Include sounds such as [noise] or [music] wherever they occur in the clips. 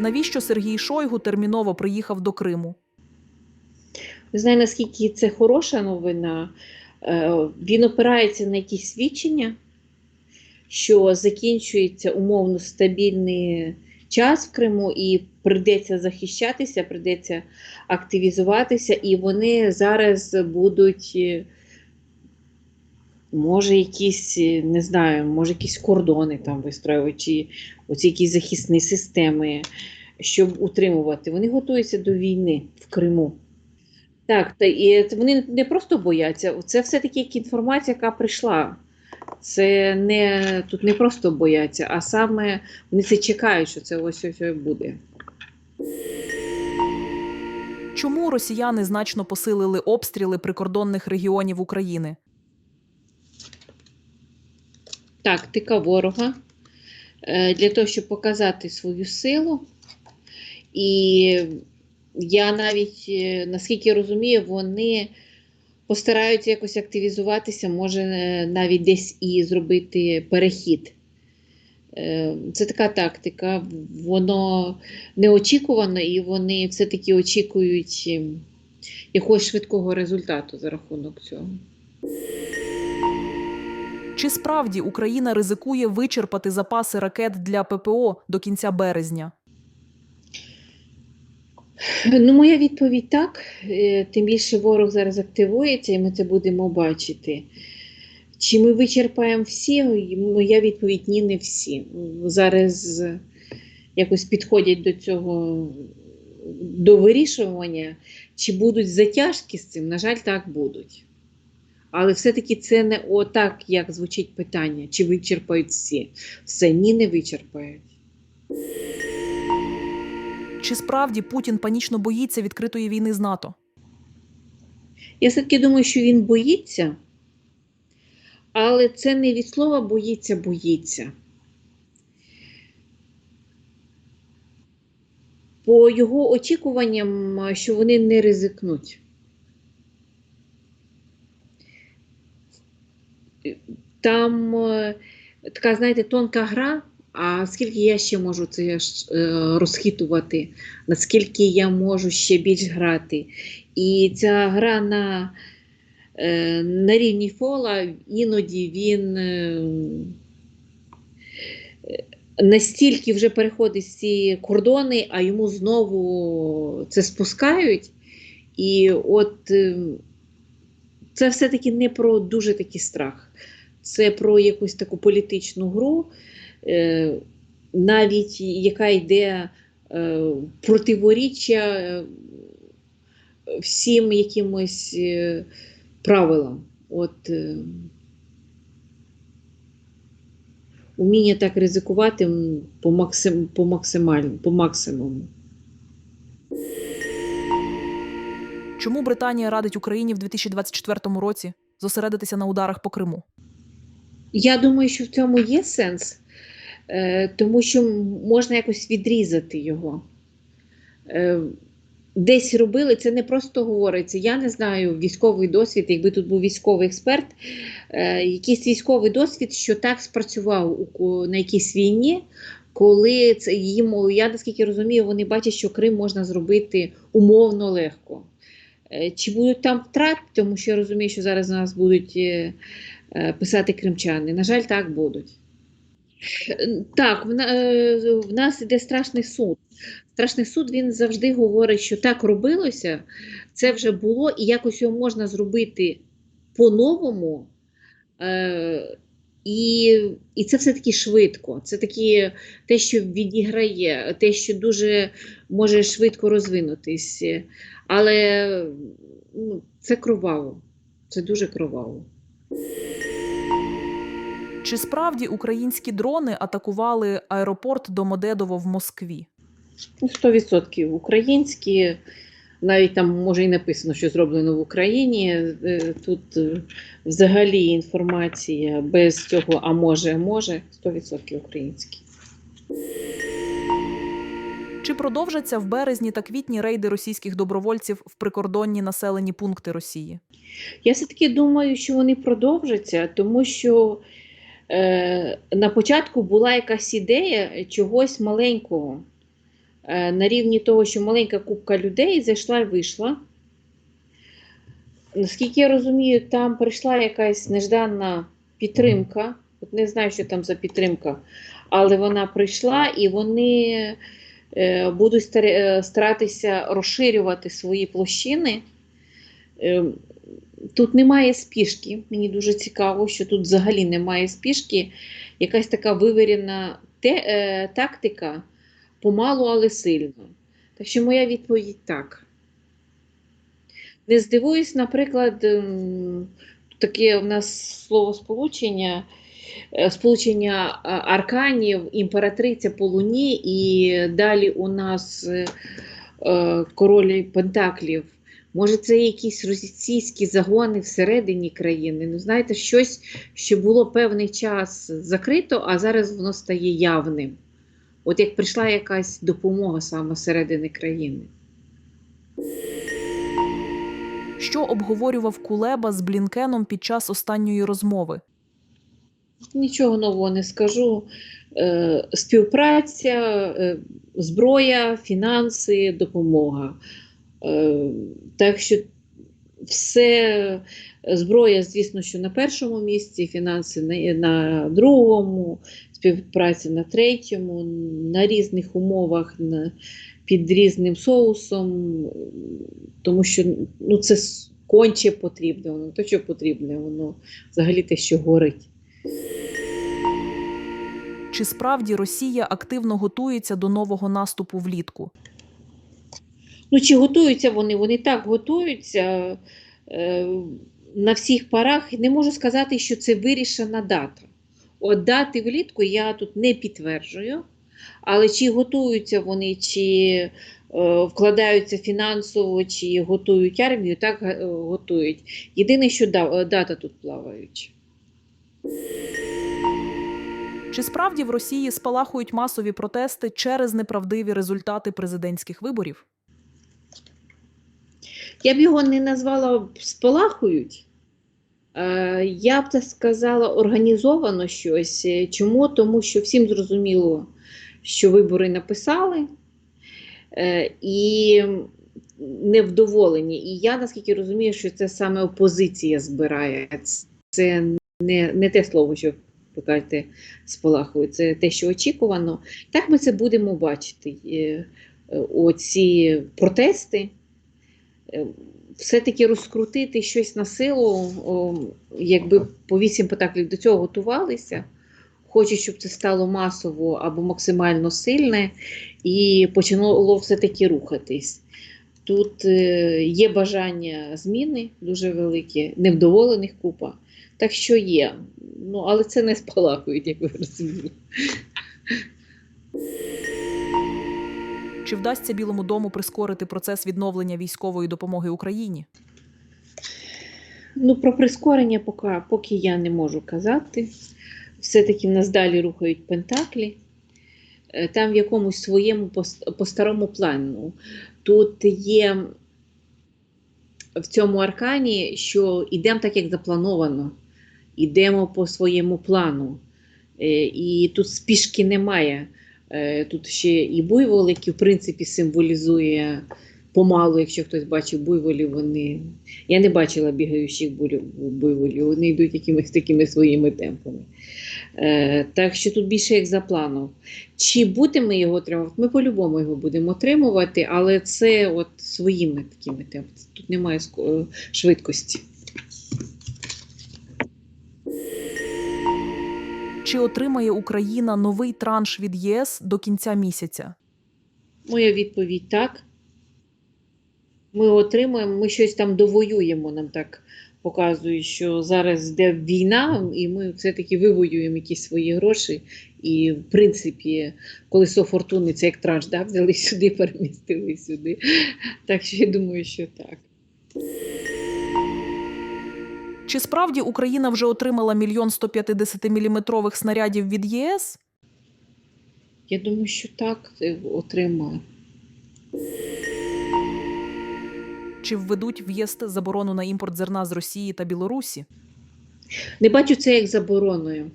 навіщо Сергій Шойгу терміново приїхав до Криму. Не знаю, наскільки це хороша новина. Е, Він опирається на якісь свідчення, що закінчується умовно стабільний час в Криму, і прийдеться захищатися, прийдеться активізуватися, і вони зараз будуть, е, може, якісь, е, не знаю, може, якісь кордони там вистроювати, чи оці якісь захисні системи, щоб утримувати. Вони готуються до війни в Криму. Так, та і вони не просто бояться, це все-таки як інформація, яка прийшла. Це не тут не просто бояться, а саме вони це чекають, що це ось ось ось буде. Чому росіяни значно посилили обстріли прикордонних регіонів України? Тактика ворога для того, щоб показати свою силу. І я навіть, е, наскільки розумію, вони постараються якось активізуватися, може е, навіть десь і зробити перехід. Е, Це така тактика, воно неочікувано, і вони все-таки очікують е, якогось швидкого результату за рахунок цього. Чи справді Україна ризикує вичерпати запаси ракет для ППО до кінця березня? Ну, моя відповідь так. Е, Тим більше ворог зараз активується, і ми це будемо бачити. Чи ми вичерпаємо всі? Моя відповідь ні, не всі. Зараз якось підходять до цього до вирішування. Чи будуть затяжки з цим? На жаль, так будуть. Але все-таки це не отак, як звучить питання, чи вичерпають всі. Все, ні, не вичерпають. Чи справді Путін панічно боїться відкритої війни з НАТО? Я все-таки думаю, що він боїться, але це не від слова боїться, боїться. По його очікуванням, що вони не ризикнуть. Там е, така, знаєте, тонка гра. А скільки я ще можу це е, розхитувати, наскільки я можу ще більш грати. І ця гра на, е, на рівні фола іноді він настільки вже переходить ці кордони, а йому знову це спускають. І от це все-таки не про дуже такий страх, це про якусь таку політичну гру. Е, навіть яка йде е, противоріччя е, всім якимось правилам. От, уміння так ризикувати по, максим, по, максималь, по максимуму. Чому Британія радить Україні в 2024 році зосередитися на ударах по Криму? Я думаю, що в цьому є сенс, е, тому що можна якось відрізати його. Е, Десь робили, це не просто говориться. Я не знаю військовий досвід, якби тут був військовий експерт, е, якийсь військовий досвід, що так спрацював на якійсь війні, коли це їм, я наскільки розумію, вони бачать, що Крим можна зробити умовно легко. Е, Чи будуть там втрати, тому що я розумію, що зараз у нас будуть е, е, писати кримчани. На жаль, так будуть. Так, в, на- в нас іде страшний суд. Страшний суд він завжди говорить, що так робилося, це вже було, і якось його можна зробити по-новому. І, і це все-таки швидко. Це такі те, що відіграє, те, що дуже може швидко розвинутись. Але ну, це кроваво. Це дуже кроваво. Чи справді українські дрони атакували аеропорт Домодедово в Москві? Ну, 100% українські, навіть там може і написано, що зроблено в Україні. Е, Тут е, взагалі інформація без цього, а може, може, 100% українські. Чи продовжаться в березні та квітні рейди російських добровольців в прикордонні населені пункти Росії? Я все-таки думаю, що вони продовжаться, тому що е, на початку була якась ідея чогось маленького. е, на рівні того, що маленька купка людей зайшла і вийшла. Наскільки я розумію, там прийшла якась нежданна підтримка. От не знаю, що там за підтримка, але вона прийшла і вони будуть е, старатися розширювати свої площини. Е, Тут немає спішки. Мені дуже цікаво, що тут взагалі немає спішки. Якась така вивірена те, е, тактика помалу, але сильно. Так що моя відповідь так. Не здивуюсь, наприклад, ем, таке в нас словосполучення, е, сполучення арканів, імператриця по луні, і далі у нас е, е, король Пентаклів. Може, це якісь російські загони всередині країни. Ну, знаєте, щось, що було певний час закрито, а зараз воно стає явним. От як прийшла якась допомога саме всередини країни. Що обговорював Кулеба з Блінкеном під час останньої розмови? Нічого нового не скажу. Е, співпраця, е, зброя, фінанси, допомога. Е, так що все зброя, звісно, що на першому місці, фінанси на, другому, співпраця на третьому, на різних умовах, під різним соусом, тому що ну, це конче потрібне, воно те, що потрібне, воно взагалі те, що горить. Чи справді Росія активно готується до нового наступу влітку? Ну, чи готуються вони? Вони так готуються е, на всіх парах. Не можу сказати, що це вирішена дата. От дати влітку я тут не підтверджую, але чи готуються вони, чи е, вкладаються фінансово, чи готують армію, так е, готують. Єдине, що дата тут плаваюча. Чи справді в Росії спалахують масові протести через неправдиві результати президентських виборів? Я б його не назвала спалахують. Е, Я б це сказала організовано щось. Е, Чому? Тому що всім зрозуміло, що вибори написали е, і невдоволені. І я наскільки розумію, що це саме опозиція збирає. Це не, не те слово, що ви кажете, спалахують, це те, що очікувано. Так ми це будемо бачити. Е, Оці протести е, все-таки розкрутити щось на силу, якби по вісім пентаклів до цього готувалися. Хочуть, щоб це стало масово або максимально сильне, і почало все-таки рухатись. Тут е, є бажання зміни дуже велике, невдоволених купа. Так що є. Ну, але це не спалахують, як ви розумієте. Чи вдасться Білому дому прискорити процес відновлення військової допомоги Україні? Ну, про прискорення поки, поки я не можу казати. Все-таки в нас далі рухають пентаклі. Е, Там в якомусь своєму по, по старому плану. Тут є в цьому аркані, що йдемо так, як заплановано. Йдемо по своєму плану. Е, І тут спішки немає. Е, Тут ще і буйвол, який в принципі символізує помалу, якщо хтось бачив буйволів, вони. Я не бачила бігаючих буйволів, вони йдуть якимись такими своїми темпами. Е, так що тут більше як за планом. Чи будемо ми його отримувати? Ми по-любому його будемо отримувати, але це от своїми такими темпами. Тут немає швидкості. Чи отримає Україна новий транш від ЄС до кінця місяця? Моя відповідь так. Ми отримаємо, ми щось там довоюємо, нам так показують, що зараз йде війна, і ми все-таки вивоюємо якісь свої гроші. І, в принципі, колесо фортуни це як транш, да? взяли сюди, перемістили сюди. Так що я думаю, що так. Чи справді Україна вже отримала мільйон 150 міліметрових снарядів від ЄС? Я думаю, що так е, отримали. Чи введуть в'їзд заборону на імпорт зерна з Росії та Білорусі? Не бачу це як забороною.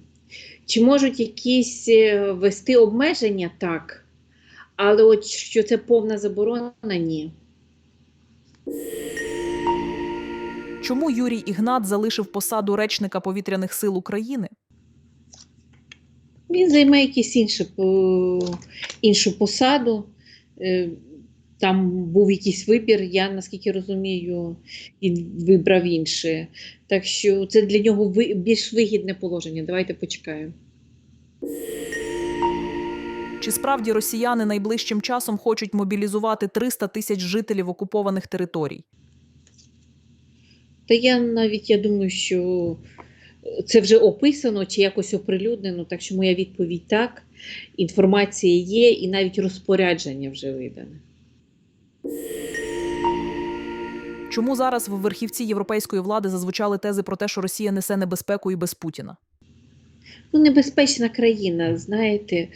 Чи можуть якісь е, ввести обмеження? Так. Але от що це повна заборона, ні. Чому Юрій Ігнат залишив посаду речника повітряних сил України? Він займе якусь іншу, іншу посаду. Е, Там був якийсь вибір, я наскільки розумію, він вибрав інше. Так що це для нього більш вигідне положення. Давайте почекаємо. Чи справді росіяни найближчим часом хочуть мобілізувати 300 тисяч жителів окупованих територій? Та я навіть я думаю, що це вже описано чи якось оприлюднено, так що моя відповідь так. Інформація є, і навіть розпорядження вже видане. Чому зараз в верхівці європейської влади зазвучали тези про те, що Росія несе небезпеку і без Путіна? Ну, небезпечна країна, знаєте.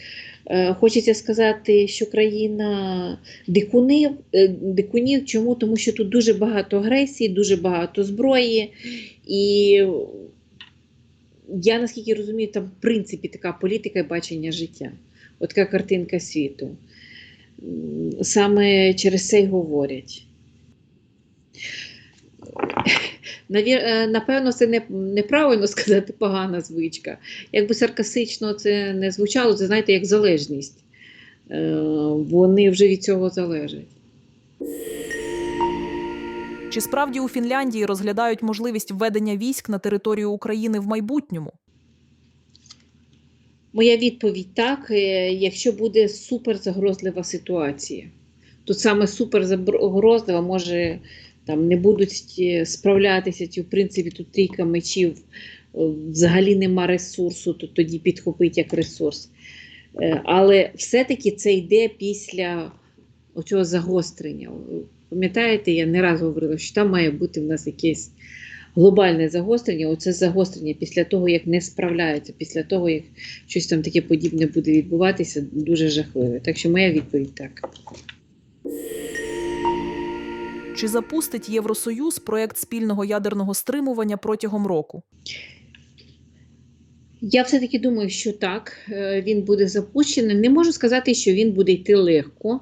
Е, Хочеться сказати, що країна дикунів, е, дикунів. Чому? Тому що тут дуже багато агресії, дуже багато зброї. І я наскільки розумію, там в принципі така політика і бачення життя. От така картинка світу. Саме через це й говорять. Навір- е, Напевно, це не, неправильно [laughs] сказати погана звичка. Якби саркастично це не звучало, це знаєте, як залежність. Е, Вони вже від цього залежать. Чи справді у Фінляндії розглядають можливість введення військ на територію України в майбутньому? Моя відповідь так, е, якщо буде суперзагрозлива ситуація. Тут саме суперзагрозлива може там не будуть е, справлятися, чи в принципі тут трійка мечів, е, взагалі нема ресурсу, то тоді підхопить як ресурс. Е, Але все-таки це йде після цього загострення. Пам'ятаєте, я не раз говорила, що там має бути в нас якесь глобальне загострення. Оце загострення після того, як не справляються, після того, як щось там таке подібне буде відбуватися, дуже жахливе. Так що моя відповідь так. Чи запустить Євросоюз проект спільного ядерного стримування протягом року? Я все-таки думаю, що так, е, він буде запущений. Не можу сказати, що він буде йти легко.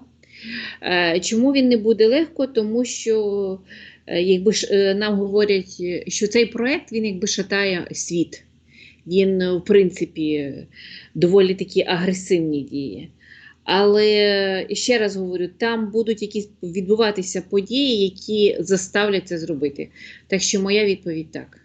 Е, Чому він не буде легко? Тому що е, якби ж нам говорять, що цей проект він якби шатає світ. Він, в принципі, доволі такі агресивні дії. Але е, ще раз говорю, там будуть якісь відбуватися події, які заставлять це зробити. Так що моя відповідь так.